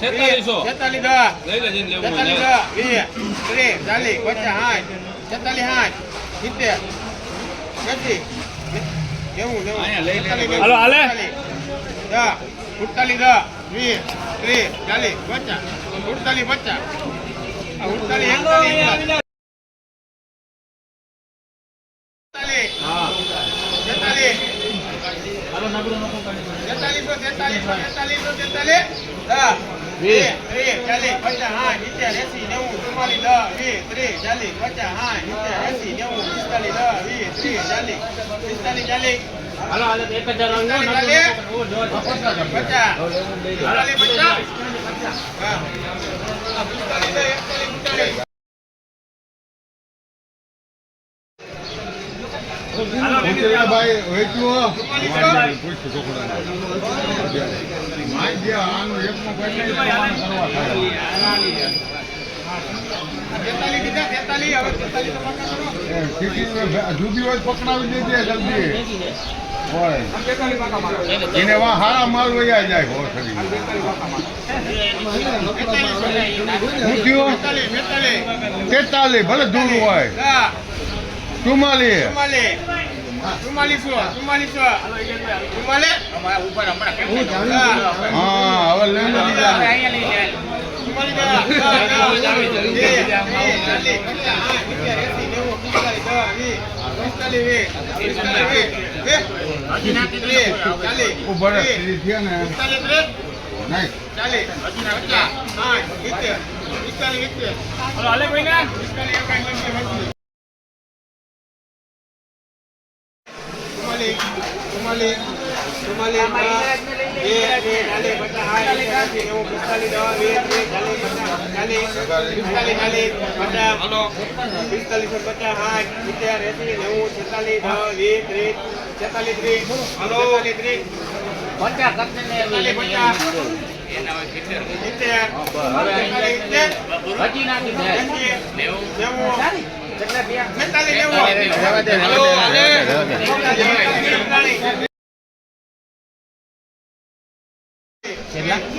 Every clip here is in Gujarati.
છેતાલીસો. છેતાલીસ ચાલીસ પચાસ સાઠ છેતાલીસ લે. છેતાલીસ, નેવું, હાલો, હાલે. દસ ઉડતાલીસ દસ વીસ ત્રીસ ચાલીસ પચાસ ઉડતાલીસ પચાસ ઉડતાલીસ એકતાલીસ એકતાલીસ. તેતાલીસ દસ વીસ ત્રીસ ચાલીસ પચાસ જુદી હોય પકડાવી દેજે જલ્દી હોય એને વા હારા માલ વયા જાય થયું બેતાલીસ બેતાલીસ તેતાલીસ, ભલે દૂર હોય. દસ હા હવે લઈ લો નહીં પિસ્તાલીસો પચાસ સાઠ સિત્તેર એસી નેવું છેતાલીસ વીસ ત્રીસ છેતાલીસ ત્રીસ છેતાલીસ ત્રીસ. પચાસ એસી નેવું.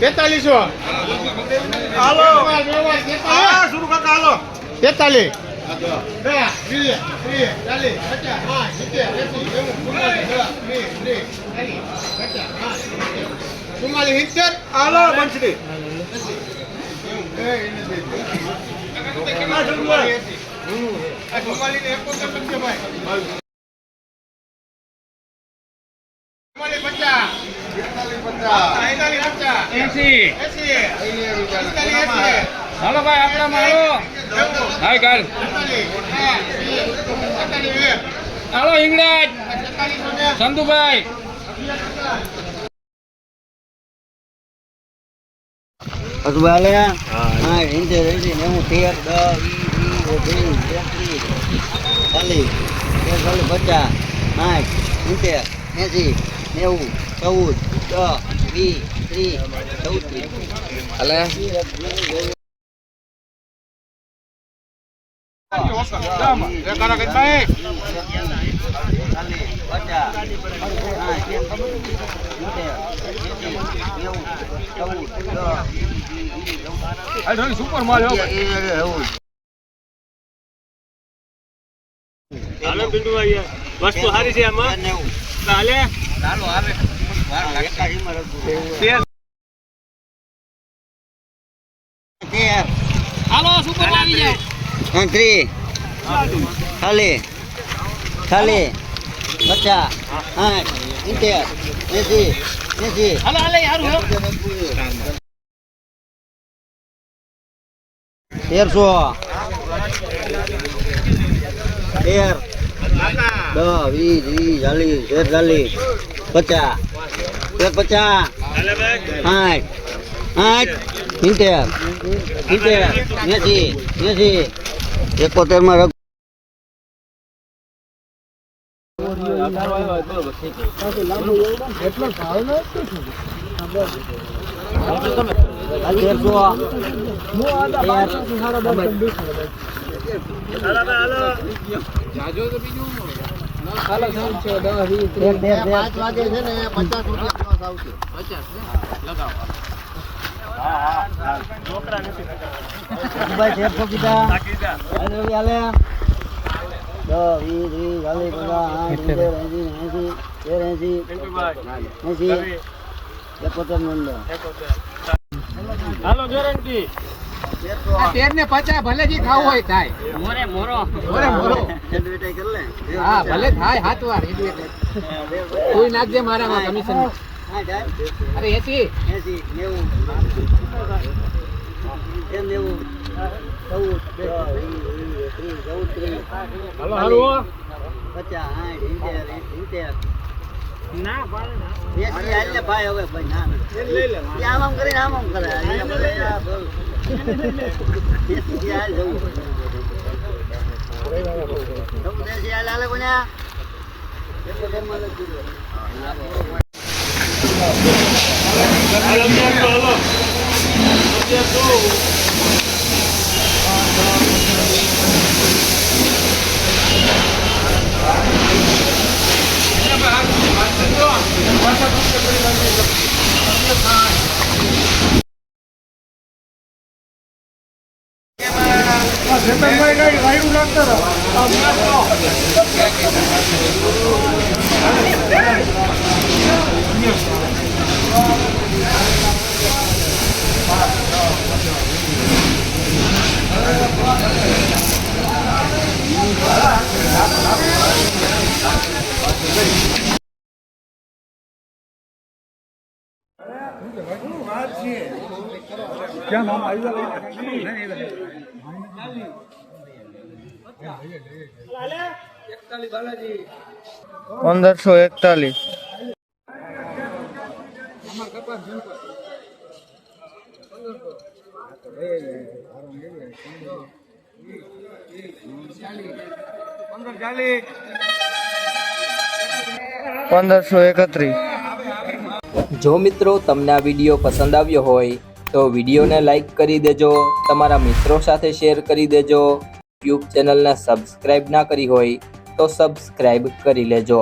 તેતાલીસો હાલો. તેતાલીસ સાઠ સિત્તેર એસી નેવું ચુમ્માલીસ સિત્તેર. હાલો બંસરી મારો હાલો ભાઈ આપણામાં હાલો હાય કાલ હાલો ઇંગ્લેજ સંતુભાઈ. અજવાલે હા હિંદે રહી નેવું તેર દસ વી વી ઓગણીસ તેત્રીસ ચાલીસ તેતાલીસ પચાસ સાઠ સિત્તેર એંસી નેવું ચૌદ દસ વીસ ત્રીસ ચૌત્રીસ હાલે સુપર માલ હાલો બિંદુ સારી છે આમાં ચાલે ચાલો આવે હાલો સુપર આવી ખાલી. પચાસ સાઠ સિત્તેર એસી એસી. હાલો હાલે યારું તેરસો. તેર. દસ વીસ વીસ ચાલીસ તેર ચાલીસ પચાસ. તેર પચાસ. સાઠ. સાઠ સિત્તેર. સિત્તેર એસી એસી. એકોતેરમાં પાંચ વાગે છે ને પચાસ રૂપિયા આવશે પચાસ સિત્તેર એંસી એંસી તેર એંસી એંસી એકોતેર નંબર હાલો ગેરંટી તેર ને પચાસ ભલે જે ખાવું હોય થાય. મોરે મોરો. મોરે મોરો. એડવર્ટાઈઝ કરી લે. હા ભલે થાય હાથ વાર કોઈ નાખજે મારામાં કમિશન અરે એસી. એસી નેવું. નેવું? ચૌદ. ત્રીસ, ચૌદ, ત્રીસ. હાલો હાલો. પચાસ સાઠ સિત્તેર સિત્તેર ને. ભાઈ હવે ભાઈ ના આમ આમ કરીને આમ આમ કરે. જવું. જવું એસી હાલ હાલે કોને? એકોતેરમાં લખી દો. પંદરસો એકતાલીસ. પંદરસો એકત્રીસ. જો મિત્રો તમને આ વીડિયો પસંદ આવ્યો હોય તો વિડીયોને લાઈક કરી દેજો, તમારા મિત્રો સાથે શેર કરી દેજો. યુટ્યુબ ચેનલને સબસ્ક્રાઈબ ના કરી હોય તો સબસ્ક્રાઈબ કરી લેજો.